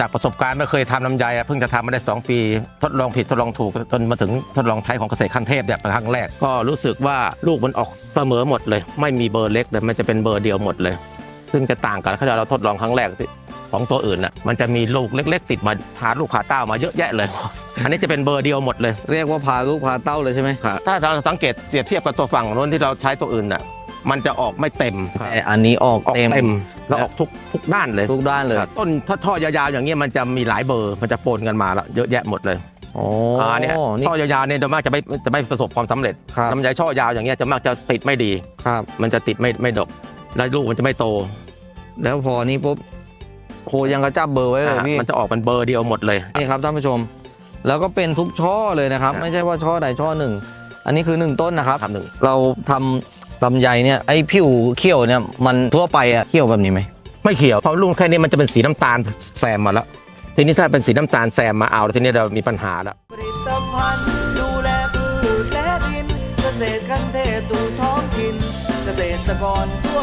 จากประสบการณ์ไม่เคยทำลำไยอะเพิ่งจะทำมาได้ 2 ปี ทดลองผิดทดลองถูกจนมาถึงทดลองใช้ของเกษตรขั้นเทพเนี่ยเป็นครั้งแรกก็รู้สึกว่าลูกมันออกเสมอหมดเลย ไม่มีเบอร์เล็กเลยมันจะเป็นเบอร์เดียวหมดเลย ซึ่งจะต่างกันถ้าเราทดลองครั้งแรกที่ของตัวอื่นน่ะมันจะมีลูกเล็ก ๆ ติดมาพาลูกขาเต้ามาเยอะแยะเลย อันนี้จะเป็นเบอร์เดียวหมดเลย เรียกว่าพาลูกพาเต้าเลยใช่ไหมครับถ้าเราสังเกตเปรียบเทียบกับตัวฝั่งโน้นที่เราใช้ตัวอื่นน่ะ มันจะออกไม่เต็มแต่อันนี้ออกออกเต็มเต็มแล้วออกทุกทุกด้านเลยทุกด้านเลยครับต้นถ้าท่อยาวๆอย่างเงี้ยมันจะมีหลายเบอร์มันจะปนกันมาแล้วเยอะแยะหมดเลยโอ้อ่าเนี่ยนี่ท่อยาวๆเนี่ยจะมากจะไม่จะไม่ประสบความสำเร็จครับลำไยช่อยาวอย่างเงี้ยจะมากจะติดไม่ดีครับ มันจะติดไม่ไม่ดกแล้วลูกมันจะไม่โต แล้วพอนี้ปุ๊บโหยังกระจับเบอร์ไว้เลยอ่าพี่มันจะออกเป็นเบอร์เดียวหมดเลยนี่ครับท่านผู้ชม แล้วก็เป็นทุกช่อเลยนะครับครับไม่ใช่ว่าช่อใดช่อหนึ่งอันนี้คือหนึ่งต้นนะครับทำหนึ่งเราทำ ลำไยเนี่ยไอ้ผิวเขียวเนี่ยมันทั่วไปอะเขียวแบบนี้ไหมไม่เขียวเพราะลูกแค่นี้มันจะเป็นสีน้ำตาลแซมมาแล้วทีนี้ถ้าเป็นสีน้ำตาลแซมมาเอาแล้วทีนี้เรามีปัญหาแล้ว ผลิตภัณฑ์ดูแลพืชและดิน เกษตรขั้นเทพสู่ท้องถิ่นเกษตรกรผู้